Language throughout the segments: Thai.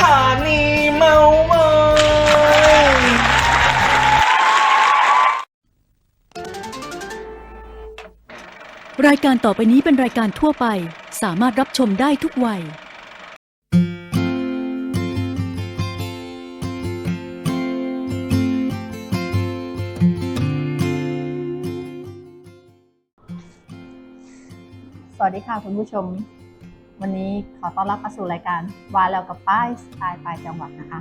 ถานีเมามยรายการต่อไปนี้เป็นรายการทั่วไป สามารถรับชมได้ทุกวัย สวัสดีค่ะคุณผู้ชม วันนี้ขอต้อนรับเข้าสู่รายการวาแล้วกับป้ายสไตล์ปลายจังหวัดนะคะ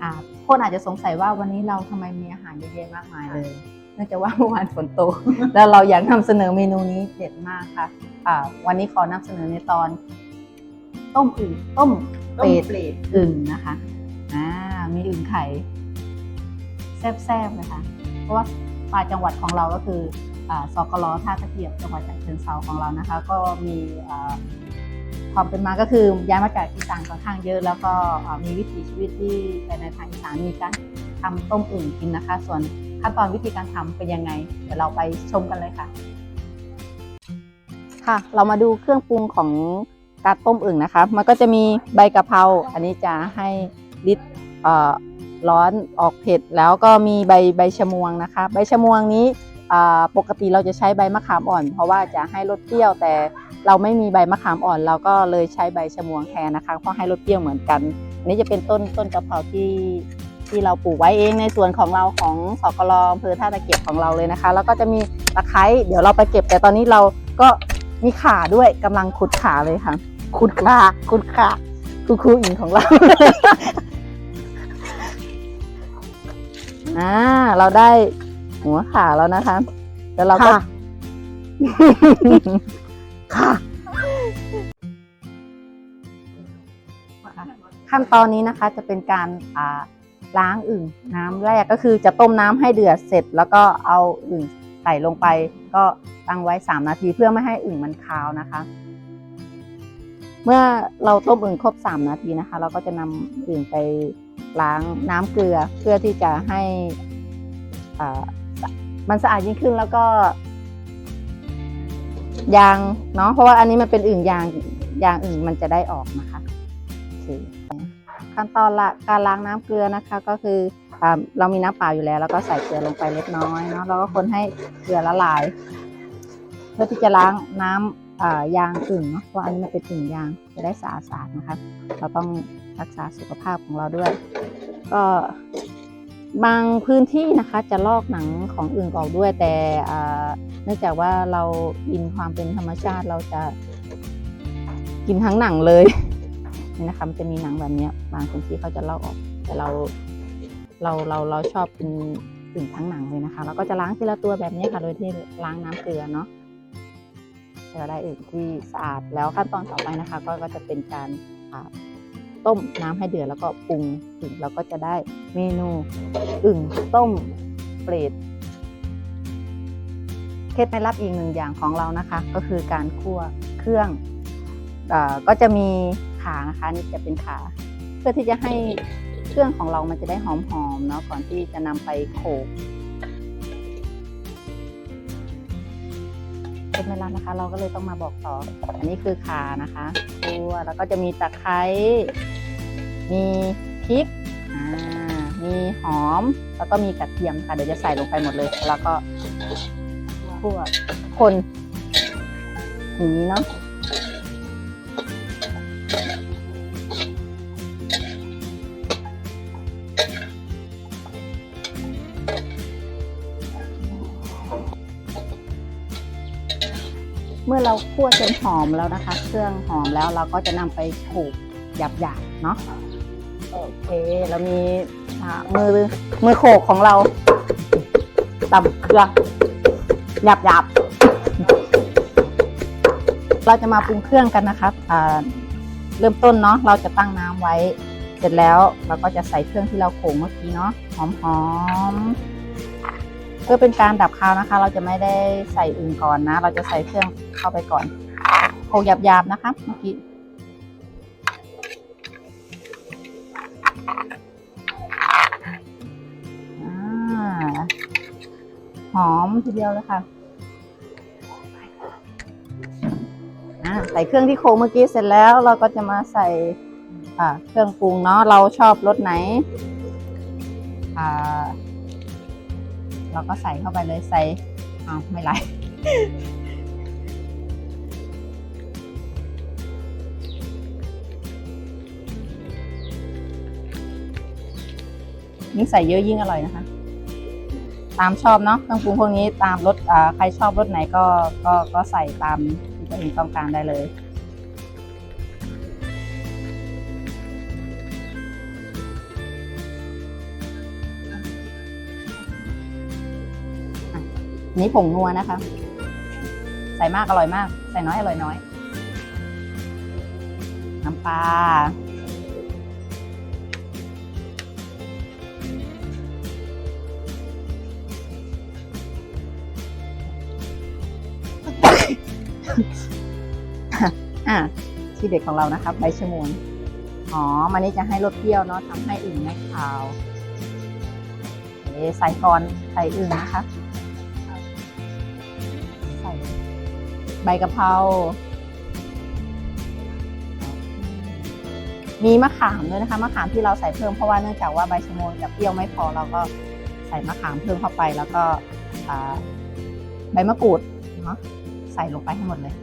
อ่าคนอาจจะสงสัยว่าวันนี้เราทำไมมีอาหารเยอะแยะมากมายเลยเนื่องจากว่าเมื่อวานฝนตกแล้วเราอยากนำเสนอเมนูนี้เด็ดมากค่ะอ่าวันนี้ขอนำเสนอในตอน ต้มอึ่งต้มเป็ดอึ่งนะคะอ่ามีอึ่งไข่แซ่บๆเลยค่ะเพราะว่าปลายจังหวัดของเราก็คืออ่าสกลท่าตะเกียบจังหวัดฉะเชิงเซาของเรานะคะ ก็มี ความเป็นมาก็คือย้ายมาจากอีสานค่อนข้างเยอะ แล้วก็มีวิถีชีวิตที่ไปในทางอีสานมีการทำต้มอึ่งกินนะคะ ส่วนขั้นตอนวิธีการทำเป็นยังไง เดี๋ยวเราไปชมกันเลยค่ะ ค่ะ เรามาดูเครื่องปรุงของการต้มอึ่งนะคะ มันก็จะมีใบกะเพราอันนี้จะให้ลิตร้อนออกเผ็ดแล้วก็มีใบใบชะมวงนะคะ ใบชะมวงนี้ ปกติเราจะใช้ใบมะขามอ่อน เพราะว่าจะให้รสเปรี้ยว แต่เราไม่มีใบมะขามอ่อน เราก็เลยใช้ใบชะมวงแทนนะคะเพราะให้รสเปรี้ยวเหมือนกันนนี้จะเป็นต้นต้นกะเพราที่ที่เราปลูกไว้เองในส่วนของเราของสกลอำเภอท่าตะเกียบของเราเลยนะคะ แล้วก็จะมีตะไคร้เดี๋ยวเราไปเก็บ แต่ตอนนี้เราก็มีขาด้วยกำลังขุดขาเลยค่ะขุดขาขุดขาคูครูอิงของเราอ่าเราได้ หัวขาแล้วนะคะ แล้วเราก็ค่ะ ขั้นตอนนี้นะคะจะเป็นการอ่าล้างอึ่งน้ำแรกก็คือจะต้มน้ำให้เดือดเสร็จ แล้วก็เอาอึ่งใส่ลงไป ก็ตั้งไว้ 3 นาทีเพื่อไม่ให้อึ่งมันคาวนะคะ เมื่อเราต้มอึ่งครบ 3 นาทีนะคะ เราก็จะนำอึ่งไปล้างน้ำเกลือเพื่อที่จะให้อ่า มันสะอาดยิ่งขึ้นแล้วก็ ยางเนาะเพราะว่าอันนี้มันเป็นอึ่งยางยางอึ่งมันจะได้ออกนะคะโอเคขั้นตอนละการล้างน้ำเกลือนะคะ ก็คืออเรามีน้ำเปล่าอยู่แล้ว แล้วก็ใส่เกลือลงไปเล็กน้อยเนาะแล้วก็คนให้เกลือละลาย เพื่อที่จะล้างน้ำอ่ายางอึ่งเนาะเพราะอันนี้มันเป็นอึ่งยางจะได้สะอาดๆนะคะ เราต้องรักษาสุขภาพของเราด้วย ก็ บางพื้นที่นะคะจะลอกหนังของอึ่งออกด้วยแต่เนื่องจากว่าเราอินความเป็นธรรมชาติเราจะกินทั้งหนังเลยนี่นะคะมันจะมีหนังแบบนี้บางพื้นที่เขาจะลอกออก แต่เราเราเราเราชอบกินอึ่งทั้งหนังเลยนะคะเราก็จะล้างทีละตัวแบบนี้ค่ะโดยที่ล้างน้ำเกลือเนาะจะได้อึ่งที่สะอาดแล้วขั้นตอนต่อไปนะคะ ก็ก็จะเป็นการ ต้มน้ำให้เดือดแล้วก็ปรุงถึงเราก็จะได้เมนูอึ่งต้มเปรตเคล็ดไม่ลับอีกหนึ่งอย่างของเรานะคะ ก็คือการคั่วเครื่องอาก็จะมีขานะคะนี่จะเป็นขา เพื่อที่จะให้เครื่องของเรามันจะได้หอมๆเนาะก่อนที่จะนำไปโขลก ไม่รับนะคะ เราก็เลยต้องมาบอกต่อ อันนี้คือขานะคะตัวแล้วก็จะมีตะไคร้มีพริกอ่ามีหอมแล้วก็มีกระเทียมค่ะ เดี๋ยวจะใส่ลงไปหมดเลย แล้วก็คั่วคนอย่างนี้เนาะ เมื่อเราคั่วจนหอมแล้วนะคะ เครื่องหอมแล้วเราก็จะนำไปโขลกหยาบๆเนาะโอเคเรามีมือมือโขกของเราตำเกลือหยาบหยาบเราจะมาปรุงเครื่องกันนะครับเริ่มต้นเนาะเราจะตั้งน้ำไว้ เสร็จแล้วเราก็จะใส่เครื่องที่เราโขลกเมื่อกี้เนาะหอมๆเพื่อเป็นการดับคาวนะคะ เราจะไม่ได้ใส่อื่นก่อนนะ เราจะใส่เครื่อง เข้าไปก่อนโขลกหยาบๆนะคะเมื่อกี้หอมทีเดียวเลยค่ะใส่เครื่องที่โคเมื่อกี้เสร็จแล้วเราก็จะมาใส่เครื่องปรุงเนาะเราชอบรสไหนเราก็ใส่เข้าไปเลยใส่อ้าวไม่ไหล ยิ่งใส่เยอะยิ่งอร่อยนะคะ ตามชอบเนาะเครื่องปรุงพวกนี้ตามรสใครชอบรสไหนก็ก็ก็ใส่ตามที่ตัวเองต้องการได้เลยนี่ผงนัวนะคะ ใส่มากอร่อยมาก ใส่น้อยอร่อยน้อย น้ำปลา อะที่เด็ดของเรานะคะใบชะมวงอ๋อมันนี้จะให้รสเปรี้ยวเนาะทำให้อึ่งไม่ขาวเอใส่ก่อนใส่อึ่งนะคะใส่ใบกะเพรา มีมะขามด้วยนะคะมะขามที่เราใส่เพิ่มเพราะว่าเนื่องจากว่าใบชะมวงจะเปรี้ยวไม่พอเราก็ใส่มะขามเพิ่มเข้าไปแล้วก็ใบมะกรูดเนาะ ใส่ลงไปให้หมดเลย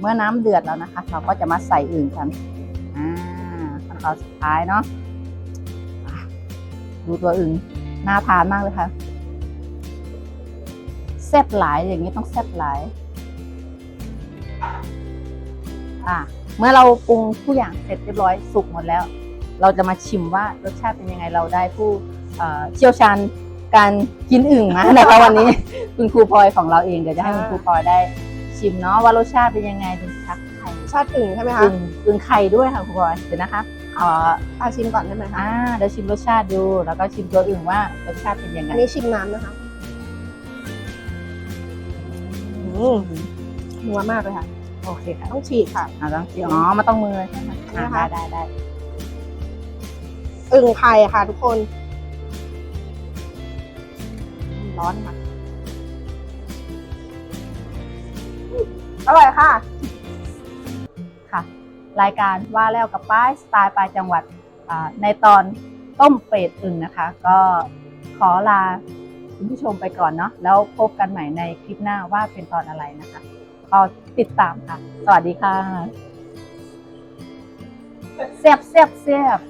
เมื่อน้ำเดือดแล้วนะคะ เราก็จะมาใส่อื่นกันอ่าขั้นตอนสุดท้ายเนาะดูตัวอื่นน่าทานมากเลยค่ะ ซ่บหลายอย่างนี้ต้องแซ่บหลาย อะเมื่อเราปรุงทุกอย่างเสร็จเรียบร้อยสุกหมดแล้ว เราจะมาชิมว่ารสชาติเป็นยังไงเราได้ผู้เอ่อเชี่ยวชาญการกินอึ่งมานะคะวันนี้คุณครูพลอยของเราเองเดี๋ยวจะให้คุณครูพลอยได้ชิมเนาะว่ารสชาติเป็นยังไงดูสิคะไข่ชาติอึ่งใช่ไหมคะอึ่งอึ่งไข่ด้วยค่ะครูพลอยเดี๋ยวนะคะเอ่ออาชิมก่อนได้ไหมคะอ่าเดี๋ยวชิมรสชาติดู แล้วก็ชิมตัวอึ่งว่ารสชาติเป็นยังไงอันนี้ชิมน้ำนะคะ นัวมากเลยค่ะ โอเคค่ะต้องฉีกค่ะอ่าต้องชิมอ๋อมาต้องมือใช่ไหมอ่านะคะได้ได้ได้อึ่งไข่ค่ะ ทุกคน ร้อนค่ะอร่อยค่ะ ค่ะ รายการว่าแล้วกับป้ายสไตล์ปลายจังหวัดอ่าในตอนต้มเป็ดอึ่งนะคะ ก็ขอลา คุณผู้ชมไปก่อนเนาะแล้วพบกันใหม่ในคลิปหน้าว่าเป็นตอนอะไรนะคะก็ติดตามค่ะ สวัสดีค่ะเสียบเสียบเสียบ